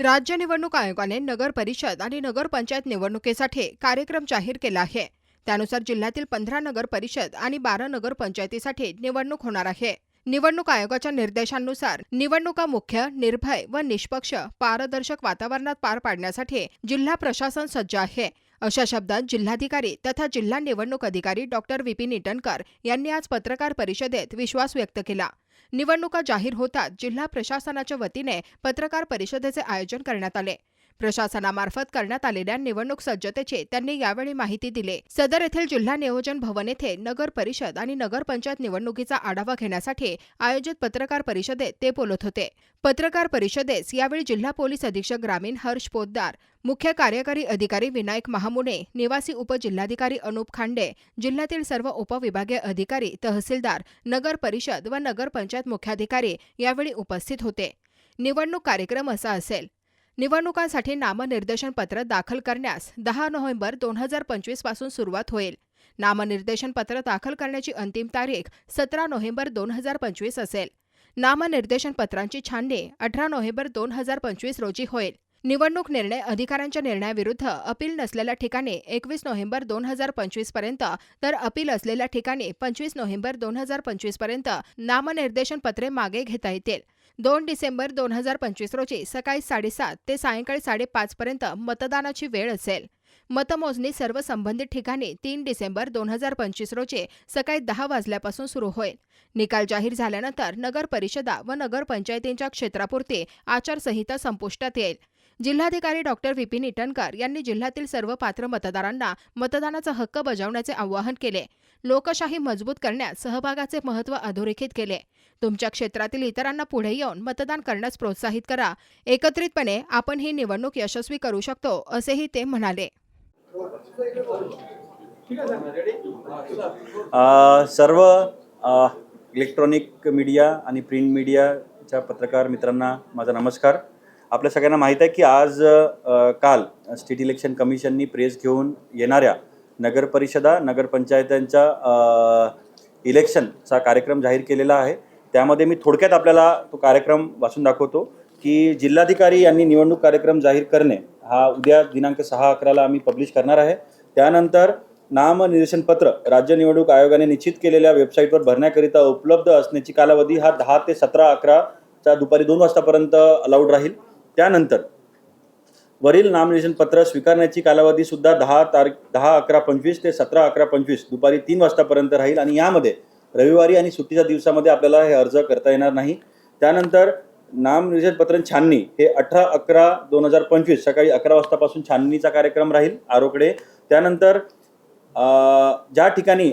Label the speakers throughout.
Speaker 1: राज्य निवडणूक आयोगाने नगर परिषद आणि नगरपंचायत निवडणुकीसाठी कार्यक्रम जाहीर केला आहे. त्यानुसार जिल्ह्यातील पंधरा नगर परिषद आणि बारा नगरपंचायतीसाठी निवडणूक होणार आहे. निवडणूक आयोगाच्या निर्देशांनुसार निवडणुका मुख्य निर्भय व निष्पक्ष पारदर्शक वातावरणात पार पाडण्यासाठी जिल्हा प्रशासन सज्ज आहे. अशा शब्दात जिल्हाधिकारी तथा जिल्हा निवडणूक अधिकारी डॉक्टर विपिन इटनकर यांनी आज पत्रकार परिषदेत विश्वास व्यक्त केला. निवडणुका जाहीर होताच जिल्हा प्रशासनाच्या वतीने पत्रकार परिषदेचे आयोजन करण्यात आले. प्रशासनामार्फत करण्यात आलेल्या निवडणूक सज्जतेची त्यांनी यावेळी माहिती दिली. सदर येथील जिल्हा नियोजन भवन येथे नगर परिषद आणि नगरपंचायत निवडणुकीचा आढावा घेण्यासाठी आयोजित पत्रकार परिषदेत ते बोलत होते. पत्रकार परिषदेस यावेळी जिल्हा पोलीस अधीक्षक ग्रामीण हर्ष पोद्दार मुख्य कार्यकारी अधिकारी विनायक महामुने निवासी उपजिल्हाधिकारी अनुप खांडे जिल्ह्यातील सर्व उपविभागीय अधिकारी तहसीलदार नगर परिषद व नगरपंचायत मुख्याधिकारी यावेळी उपस्थित होते. निवडणूक कार्यक्रम असा असेल निवडणुकांसाठी नामनिर्देशन पत्र दाखल करण्यास दहा नोव्हेंबर दोन हजार पंचवीसपासून सुरुवात होईल. नामनिर्देशन पत्र दाखल करण्याची अंतिम तारीख सतरा नोव्हेंबर दोन हजार पंचवीस असेल. नामनिर्देशन पत्रांची छाननी अठरा नोव्हेंबर दोन हजार पंचवीस रोजी होईल. निवडणूक निर्णय अधिकाऱ्यांच्या निर्णयाविरुद्ध अपील नसलेल्या ठिकाणी एकवीस नोव्हेंबर दोन हजार पंचवीसपर्यंत तर अपील असलेल्या ठिकाणी पंचवीस नोव्हेंबर दोन हजार पंचवीसपर्यंत नामनिर्देशन पत्रे मागे घेता येतील. दोन डिसेंबर दोन हजार पंचवीस रोजी सकाळी साडेसात ते सायंकाळी साडेपाच पर्यंत मतदानाची वेळ असेल. मतमोजणी सर्व संबंधित ठिकाणी तीन डिसेंबर दोन हजार पंचवीस रोजी सकाळी दहा वाजल्यापासून सुरू होईल. निकाल जाहीर झाल्यानंतर नगर परिषदा व नगरपंचायतींच्या क्षेत्रापुरती आचारसंहिता संपुष्टात येईल. जिल्हाधिकारी डॉक्टर विपिन इटनकर यांनी जिल्ह्यातील सर्व पात्र मतदारांना मतदानाचा हक्क बजावण्याचे आवाहन केले. लोकशाही मजबूत करण्यात सहभागाचे महत्त्व अधोरेखित केले. तुमच्या क्षेत्रातील इतरांना पुढे येऊन मतदान करण्यास प्रोत्साहित करा. एकत्रितपणे आपण ही निवडणूक यशस्वी करू शकतो असेही ते म्हणाले.
Speaker 2: सर्व इलेक्ट्रॉनिक मीडिया आणि प्रिंट मीडियाच्या पत्रकार मित्रांना माझा नमस्कार. आपल्या सगळ्यांना माहीत आहे की आज काल स्टेट इलेक्शन कमिशननी प्रेस घेऊन येणाऱ्या नगरपरिषदा नगरपंचायतांच्या इलेक्शनचा कार्यक्रम जाहीर केलेला आहे. त्यामध्ये मी थोडक्यात आपल्याला तो कार्यक्रम वाचून दाखवतो की जिल्हाधिकारी यांनी निवडणूक कार्यक्रम जाहीर करणे हा उद्या दिनांक सहा अकराला आम्ही पब्लिश करणार आहे. त्यानंतर नामनिर्देशनपत्र राज्य निवडणूक आयोगाने निश्चित केलेल्या वेबसाईटवर भरण्याकरिता उपलब्ध असण्याची कालावधी हा दहा ते सतरा अकराच्या दुपारी दोन वाजतापर्यंत अलाउड राहील. त्यानंतर वरील नामनिर्देशन पत्र स्वीकारण्याची कालावधी सुद्धा दहा तारीख दहा अकरा पंचवीस ते सतरा अकरा पंचवीस दुपारी तीन वाजतापर्यंत राहील आणि यामध्ये रविवारी आणि सुट्टीच्या दिवसामध्ये आपल्याला हे अर्ज करता येणार नाही. त्यानंतर नामनिर्देशन पत्र छाननी हे अठरा अकरा दोन हजार पंचवीस सकाळी अकरा वाजतापासून छाननीचा कार्यक्रम राहील आरोकडे. त्यानंतर ज्या ठिकाणी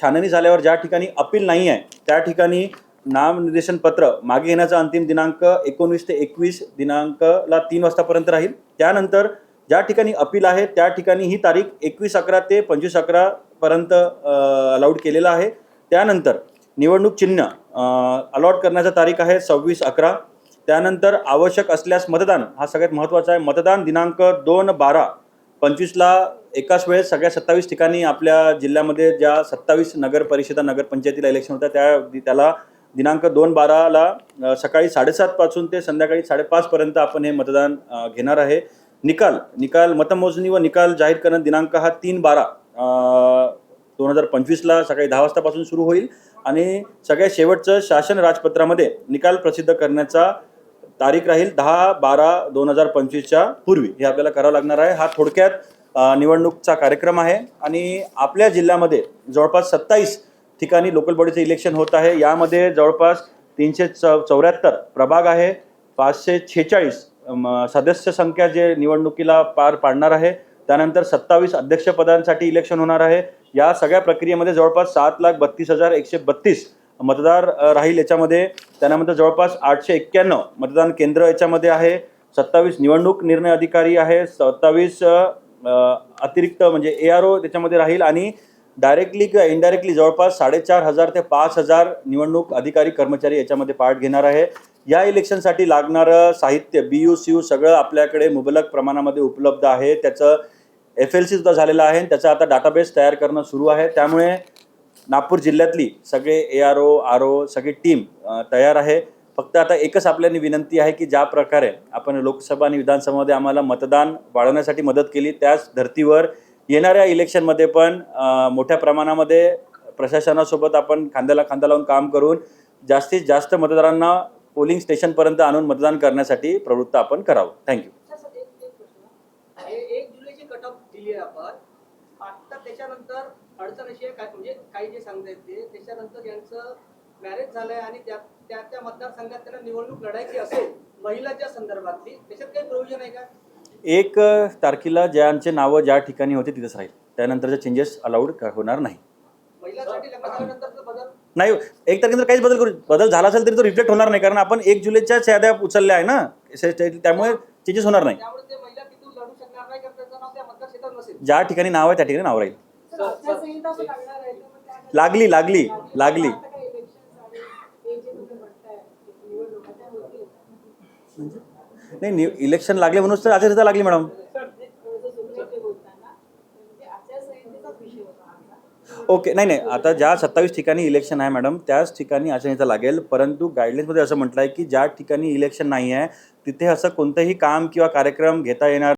Speaker 2: छाननी झाल्यावर ज्या ठिकाणी अपील नाही आहे त्या ठिकाणी नामनिर्देशन पत्र मागे घेण्याचा अंतिम दिनांक एकोणवीस ते एकवीस दिनांकला तीन वाजतापर्यंत राहील. त्यानंतर ज्या ठिकाणी अपील आहे त्या ठिकाणी ही तारीख एकवीस अकरा ते पंचवीस अकरापर्यंत अलाउड केलेलं आहे. त्यानंतर निवडणूक चिन्ह अलॉट करण्याचा तारीख आहे सव्वीस अकरा. त्यानंतर आवश्यक असल्यास मतदान हा सगळ्यात महत्त्वाचा आहे. मतदान दिनांक दोन बारा पंचवीसला एकाच वेळेस सगळ्या सत्तावीस ठिकाणी आपल्या जिल्ह्यामध्ये ज्या सत्तावीस नगर परिषदा नगरपंचायतीला इलेक्शन होत्या त्या त्याला दिनांक दोन बाराला सकाळी साडेसातपासून ते संध्याकाळी साडेपाचपर्यंत आपण हे मतदान घेणार आहे. निकाल निकाल मतमोजणी व निकाल जाहीर करणं दिनांक हा तीन बारा दोन हजार पंचवीसला सकाळी दहा वाजतापासून सुरू होईल. आणि सगळ्यात शेवटचं शासन राजपत्रामध्ये निकाल प्रसिद्ध करण्याचा तारीख राहील दहा बारा दोन हजार पंचवीसच्या पूर्वी. हे आपल्याला करावं लागणार आहे. हा थोडक्यात निवडणूकचा कार्यक्रम आहे. आणि आपल्या जिल्ह्यामध्ये जवळपास सत्तावीस ठिकाणी लोकल बॉडीचं इलेक्शन होत आहे. यामध्ये जवळपास तीनशे चौ चौऱ्याहत्तर प्रभाग आहे. पाचशे छेचाळीस म, सदस्य संख्या जे निवडणुकीला पार पाडणार आहे. त्यानंतर सत्तावीस अध्यक्षपदांसाठी इलेक्शन होणार आहे. या सगळ्या प्रक्रियेमध्ये जवळपास सात लाख बत्तीस हजार एकशे बत्तीस मतदार राहील याच्यामध्ये. त्यानंतर जवळपास आठशे एक्क्याण्णव मतदान केंद्र याच्यामध्ये आहे. सत्तावीस निवडणूक निर्णय अधिकारी आहे. सत्तावीस अतिरिक्त म्हणजे ए आर ओ त्याच्यामध्ये राहील आणि डायरेक्टली किंवा इनडायरेक्टली जवळपास साडेचार हजार ते पाच हजार निवडणूक अधिकारी कर्मचारी याच्यामध्ये पार्ट घेणार आहे. या इलेक्शनसाठी लागणारं साहित्य बी यू सी यू सगळं आपल्याकडे मुबलक प्रमाणामध्ये उपलब्ध आहे. त्याचं एफ एल सीसुद्धा झालेलं आहे आणि त्याचा आता डाटाबेस तयार करणं सुरू आहे. त्यामुळे नागपूर जिल्ह्यातली सगळे A R O R O सगळी टीम तयार आहे. फक्त आता एकच आपल्याने विनंती आहे की ज्या प्रकारे आपण लोकसभा आणि विधानसभामध्ये आम्हाला मतदान वाढवण्यासाठी मदत केली त्याच धर्तीवर येणाऱ्या इलेक्शनमध्ये पण मोठ्या प्रमाणामध्ये प्रशासनासोबत आपण खांद्याला खांदा लावून काम करून जास्तीत जास्त मतदारांना पोलिंग स्टेशनपर्यंत आणून मतदान करण्यासाठी प्रवृत्त आपण करावं. थँक्यू
Speaker 3: एक कट ऑफ आपण. आता त्याच्यानंतर अडचण अशी आहे काय म्हणजे काही जे सांगता ते. त्याच्यानंतर यांचं मॅरेज झालंय आणि त्या त्या त्या मतदारसंघात त्यांना निवडणूक लढायची असेल महिलाच्या संदर्भातली त्याच्यात काही प्रोव्हिजन आहे का?
Speaker 2: एक तारखेला ज्यांचे नावं ज्या ठिकाणी होते तिथेच राहील. त्यानंतरचे चेंजेस अलाउड होणार नाही. नाही एक तारखेनंतर काहीच बदल करू बदल झाला असेल तरी तो रिफ्लेक्ट होणार नाही कारण आपण एक जुलैच्याच याद्या उचलल्या आहे ना त्यामुळे चेंजेस होणार नाही.
Speaker 3: त्यामुळे ते महिला तिथून लढू शकणार नाही कारण त्याचं नाव त्या मतदारक्षेत्रात नसेल.
Speaker 2: ज्या ठिकाणी नाव आहे त्या ठिकाणी नाव राहील. लागली लागली लागली.
Speaker 4: आता
Speaker 2: नाही नि- इलेक्शन लागले म्हणून तर आचारसंहिता लागली मॅडम ओके नाही नाही. आता ज्या सत्तावीस ठिकाणी इलेक्शन आहे मॅडम त्याच ठिकाणी आचारसंहिता लागेल. परंतु गाईडलाईन्समध्ये असं म्हटलं आहे की ज्या ठिकाणी इलेक्शन नाही आहे तिथे असं कोणतंही काम किंवा कार्यक्रम घेता येणार